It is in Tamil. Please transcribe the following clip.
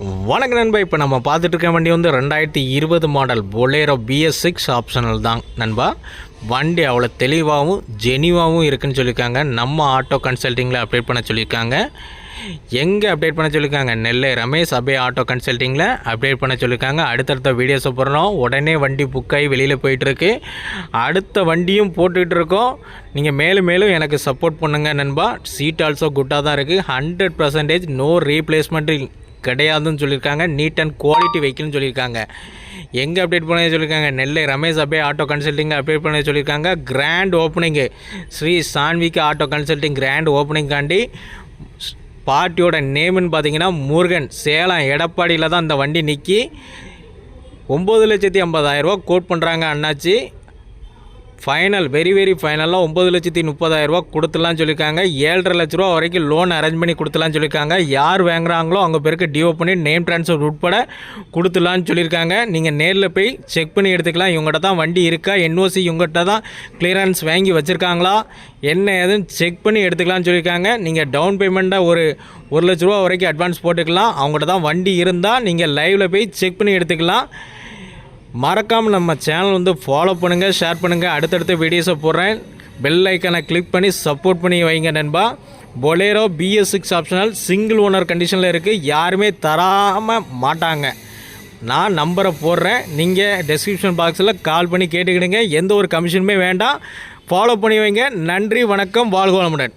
வணக்க நண்பா இப்போ நம்ம பார்த்துட்டு இருக்க வண்டி வந்து ரெண்டாயிரத்தி இருபது model Bolero BS six optional தான் நண்பா. வண்டி அவ்வளோ தெளிவாகவும் ஜெனிவாகவும் இருக்குன்னு சொல்லியிருக்காங்க. நம்ம ஆட்டோ கன்சல்ட்டிங்கில் அப்டேட் பண்ண சொல்லியிருக்காங்க. எங்கே அப்டேட் பண்ண சொல்லியிருக்காங்க? நெல்லை ரமேஷ் அபே ஆட்டோ கன்சல்ட்டிங்கில் அப்டேட் பண்ண சொல்லியிருக்காங்க. அடுத்தடுத்த வீடியோஸை போடுறோம் உடனே வண்டி புக்காகி வெளியில் போயிட்டுருக்கு. அடுத்த வண்டியும் போட்டுக்கிட்டு இருக்கோம். நீங்கள் மேலும் மேலும் எனக்கு சப்போர்ட் பண்ணுங்கள் நண்பா. சீட் ஆல்சோ குட்டாக தான் இருக்குது ஹண்ட்ரட் பர்சன்டேஜ் நோ ரீப்ளேஸ்மெண்ட் கிடையாதுன்னு சொல்லியிருக்காங்க. நீட் அண்ட் குவாலிட்டி வெஹிக்கிள்னு சொல்லியிருக்காங்க. எங்கே அப்டேட் பண்ண சொல்லியிருக்காங்க? Nellai Ramesh Ape auto consulting update பண்ண சொல்லியிருக்காங்க. Grand opening Shri Sanvika auto consulting grand ஓப்பனிங்காண்டி பார்ட்டியோட நேம்னு பார்த்தீங்கன்னா முருகன். சேலம் எடப்பாடியில் தான் அந்த வண்டி நிற்கி ஒம்பது லட்சத்தி ஐம்பதாயிரரூவா கோட் பண்ணுறாங்க அண்ணாச்சி. ஃபைனல் வெரி வெரி ஃபைனலாக ஒம்பது லட்சத்தி முப்பதாயிரரூபா கொடுத்துலான்னு சொல்லியிருக்காங்க. ஏழரை லட்ச ரூபா வரைக்கும் லோன் அரேஞ்ச் பண்ணி கொடுத்துலான்னு சொல்லியிருக்காங்க. யார் வாங்குறாங்களோ அவங்க பேருக்கு டிஓ பண்ணி நேம் ட்ரான்ஸ்ஃபர் உட்பட கொடுத்துலான்னு சொல்லியிருக்காங்க. நீங்கள் நேரில் போய் செக் பண்ணி எடுத்துக்கலாம். இவங்ககிட்ட தான் வண்டி இருக்கா? என்ஓசி இவங்ககிட்ட தான் கிளியரன்ஸ் வாங்கி வச்சுருக்காங்களா? என்ன ஏதுன்னு செக் பண்ணி எடுத்துக்கலாம்னு சொல்லியிருக்காங்க. நீங்கள் டவுன் பேமெண்ட்டாக ஒரு ஒரு லட்ச ரூபா வரைக்கும் அட்வான்ஸ் போட்டுக்கலாம். அவங்ககிட்ட தான் வண்டி இருந்தால் நீங்கள் லைவில் போய் செக் பண்ணி எடுத்துக்கலாம். மறக்காமல் நம்ம சேனல் வந்து ஃபாலோ பண்ணுங்கள் ஷேர் பண்ணுங்கள் அடுத்தடுத்த வீடியோஸை போடுறேன். பெல் ஐக்கனை கிளிக் பண்ணி சப்போர்ட் பண்ணி வைங்க நண்பா. Bolero BS six optional single owner கண்டிஷனில் இருக்குது யாருமே தராமல் மாட்டாங்க. நான் நம்பரை போடுறேன். நீங்கள் டெஸ்கிரிப்ஷன் பாக்ஸில் கால் பண்ணி கேட்டுக்கிடுங்க. எந்த ஒரு கமிஷனுமே வேண்டாம். ஃபாலோ பண்ணி வைங்க. நன்றி வணக்கம். வாழ்க வளமுடன்.